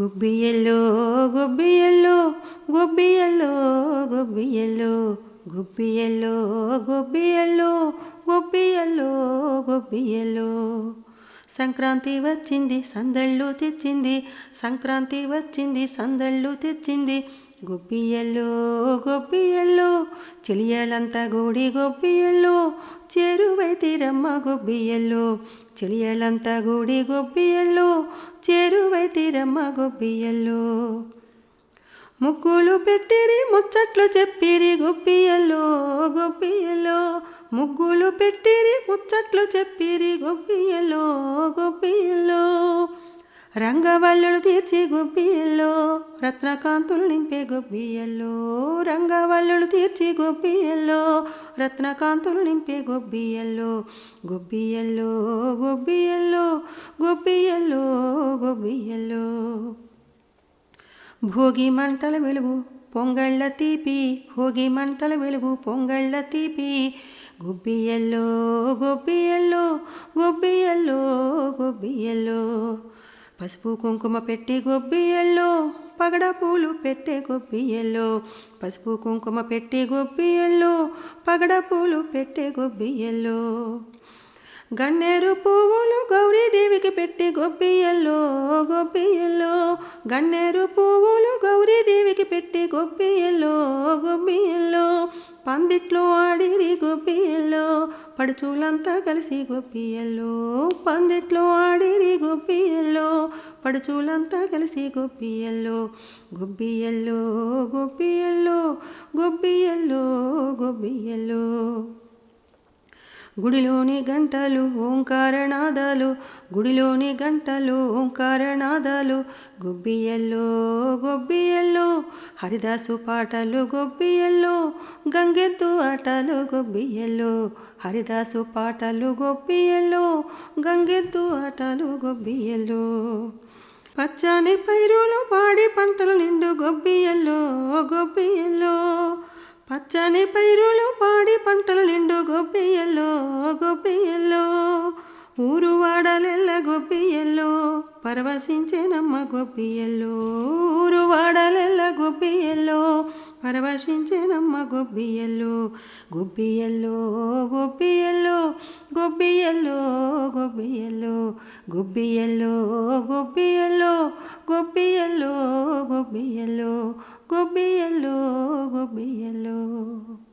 గుబ్బియల్లో గుబ్బియల్లో గుబ్బియల్లో గుబ్బియల్లో గుబ్బియల్లో గుబ్బియల్లో గుబ్బియల్లో గుబ్బియల్లో. సంక్రాంతి వచ్చింది సందళ్ళు తెచ్చింది సంక్రాంతి వచ్చింది సందళ్ళు తెచ్చింది. గొప్పియల్లో గొప్పియల్లో చెలియలంతా గూడి గొబ్బియల్లో చేరువైతిరమ్మ గొబ్బియల్లో చెలియలంతా గూడి గొబ్బియల్లో చేరువైతిరమ్మ గొబ్బియల్లో ముగ్గులు పెట్టిరి ముచ్చట్లు చెప్పిరి గొప్పియల్లో గొప్పియల్లో ముగ్గులు పెట్టిరి ముచ్చట్లు చెప్పిరి గొప్పియల్లో గొప్పియ రంగవల్లులు తీర్చి గుబ్బియల్లో రత్నకాంతులు నింపే గుబ్బియల్లో. రంగవల్లులు తీర్చి గుబ్బియల్లో రత్నకాంతులు నింపే గుబ్బియల్లో. గుబ్బియల్లో గుబ్బియల్లో గుబ్బియల్లో గుబ్బియల్లో. భోగి మంటల వెలుగు పొంగళ్ళ తీపి భోగి మంటల వెలుగు పొంగళ్ళ తీపి. గుబ్బియల్లో గుబ్బియల్లో గుబ్బియల్లో గుబ్బియల్లో. పసుపు కుంకుమ పెట్టి గొబ్బియల్లో పగడ పూలు పెట్టే గొబ్బియల్లో పసుపు కుంకుమ పెట్టి గొబ్బియల్లో పగడ పూలు పెట్టే గొబ్బియల్లో గన్నేరు పువ్వులు గౌరీదేవికి పెట్టి గొబ్బియల్లో గొబ్బియల్లో గన్నేరు పువ్వులు గౌరీదేవికి పెట్టి గొబ్బియల్లో గొబ్బియల్లో పందిట్లో ఆడిరి గొబ్బియల్లో పడుచులంతా కలిసి గొప్పియల్లో పందిట్లో ఆడిరి గొప్పియల్లో పడుచులంతా కలిసి గొప్పియల్లో గొబ్బియల్లో గొబ్బియల్లో గొబ్బియల్లో గొబ్బియల్లో గుడిలోని గంటలు ఓంకారనాదాలు గుడిలోని గంటలు ఓంకారనాదాలు గొబ్బియల్లో గొబ్బియల్లో హరిదాసు పాటలు గొబ్బియల్లో గంగెత్తు ఆటలు గొబ్బియల్లో హరిదాసు పాటలు గొబ్బియల్లో గంగెత్తు ఆటలు గొబ్బియల్లో. పచ్చని పైరులు పాడి పంటలు నిండు గొబ్బియల్లో గొబ్బియల్లో. పచ్చని పైరులు పాడి పంటలు నిండు గొబ్బియల్లో గొబ్బియల్లో ఊరు వాడలెల్ల గొబ్బియల్లో పరవశించేనమ్మ గొబ్బియల్లో ఊరు వాడలెల్ల గొబ్బియల్లో పరవశించేనమ్మ గొబ్బియల్లో గొబ్బియల్లో గొబ్బియల్లో గొబ్బియల్లో గొబ్బియల్లో గొబ్బియల్లో గొబ్బియల్లో గొబ్బియల్లో గొబ్బియల్లో గొబ్బియల్లో